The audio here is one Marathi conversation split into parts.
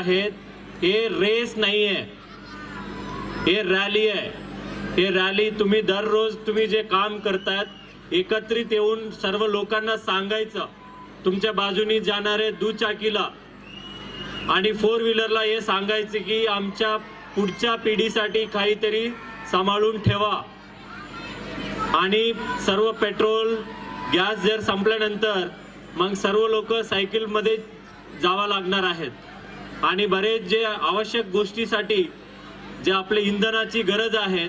आहेत. हे रेस नाही आहे हे रॅली आहे. हे रॅली तुम्ही दररोज तुम्ही जे काम करतायत एकत्रित येऊन सर्व लोकांना सांगायचं. तुमच्या बाजूनी जाणारे दुचाकीला आणि फोर व्हीलरला हे सांगायचे की आमच्या पुढच्या पिढीसाठी काहीतरी सांभाळून ठेवा. आणि सर्व पेट्रोल गॅस जर संपल्यानंतर मग सर्व लोक सायकलमध्ये जावं लागणार आहेत. आणि बरेच जे आवश्यक गोष्टीसाठी जे आपले इंधनाची गरज आहे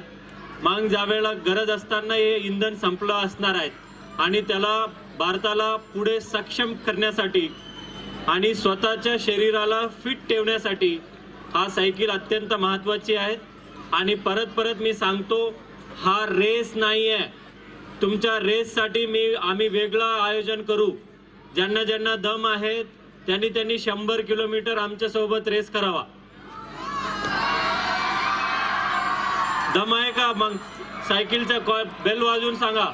मग ज्यावेळेला गरज असताना हे इंधन संपलं असणार आहेत आणि त्याला भारताला पुढे सक्षम करण्यासाठी आणि स्वतःच्या शरीराला फिट ठेवण्यासाठी हा सायकल अत्यंत महत्त्वाची आहे. आणि परत परत मी सांगतो हा रेस नाही आहे. तुमच्या रेससाठी मी आम्ही वेगळं आयोजन करू. ज्यांना ज्यांना दम आहेत त्यांनी त्यांनी शंभर किलोमीटर आमच्यासोबत रेस करावा. दम आहे का? मग सायकलचा कॉ- बेल वाजवून सांगा.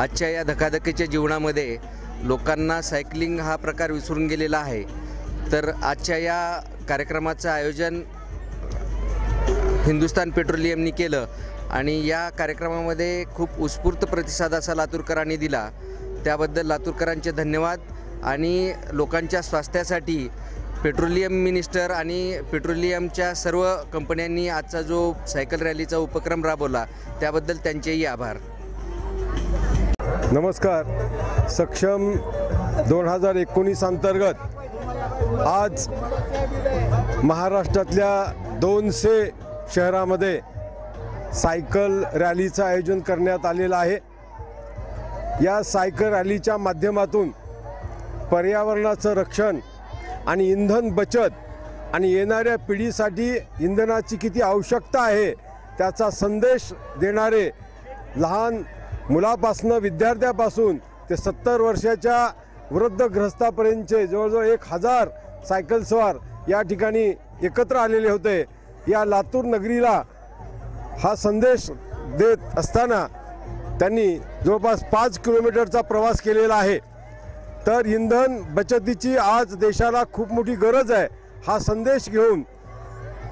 आजच्या या धकाधकीच्या जीवनामध्ये लोकांना सायकलिंग हा प्रकार विसरून गेलेला आहे. तर आजच्या या कार्यक्रमाचं आयोजन हिंदुस्तान पेट्रोलियमनी केलं आणि या कार्यक्रमामध्ये खूप उत्स्फूर्त प्रतिसाद असा लातूरकरांनी दिला. त्याबद्दल लातूरकरांचे धन्यवाद आणि लोकांच्या स्वास्थ्यासाठी पेट्रोलियम मिनिस्टर आणि पेट्रोलियमच्या सर्व कंपन्यांनी आजचा जो सायकल रॅलीचा उपक्रम राबवला त्याबद्दल त्यांचेही आभार. नमस्कार. सक्षम दोन हजार एकोणीस अंतर्गत आज महाराष्ट्रातल्या दोनशे शहरामध्ये सायकल रॅलीचं आयोजन करण्यात आलेलं आहे. या सायकल रॅलीच्या माध्यमातून पर्यावरणाचं रक्षण आणि इंधन बचत आणि येणाऱ्या पिढीसाठी इंधनाची किती आवश्यकता आहे त्याचा संदेश देणारे लहान मुलापासनं विद्यार्थ्यापासून ते सत्तर वर्षाच्या वृद्धग्रस्तापर्यंतचे जवळजवळ एक हजार सायकलस्वार या ठिकाणी एकत्र आलेले होते. या लातूर नगरीला हा संदेश देत असताना त्यांनी जवळपास पाच किलोमीटरचा प्रवास केलेला आहे. तर इंधन बचतीची आज देशाला खूप मोठी गरज आहे हा संदेश घेऊन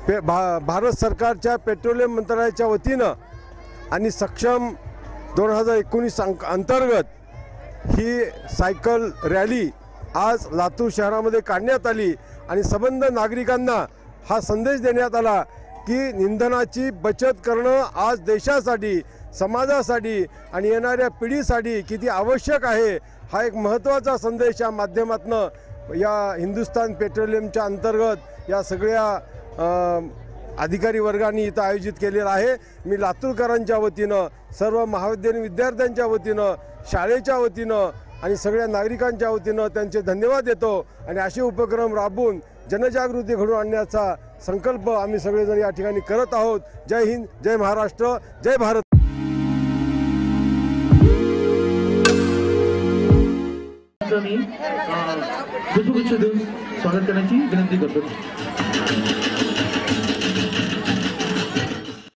पे भा भारत सरकारच्या पेट्रोलियम मंत्रालयाच्या वतीनं आणि सक्षम दोन हजार एकोणीस अंक अंतर्गत ही सायकल रॅली आज लातूर शहरामध्ये काढण्यात आली आणि संबंध नागरिकांना हा संदेश देण्यात आला. की इंधनाची बचत करणं आज देशासाठी समाजासाठी आणि येणाऱ्या पिढीसाठी किती आवश्यक आहे हा एक महत्त्वाचा संदेश या माध्यमातनं या हिंदुस्तान पेट्रोलियमच्या अंतर्गत या सगळ्या अधिकारी वर्गाने इथं आयोजित केलेलं आहे. मी लातूरकरांच्या वतीनं सर्व महाविद्यालयीन विद्यार्थ्यांच्या वतीनं शाळेच्या वतीनं आणि सगळ्या नागरिकांच्या वतीनं त्यांचे धन्यवाद देतो आणि असे उपक्रम राबवून जनजागृती घडवून आणण्याचा संकल्प आम्ही सगळेजण या ठिकाणी करत आहोत. जय हिंद जय महाराष्ट्र जय भारत. मी स्वागत करण्याची विनंती करतो.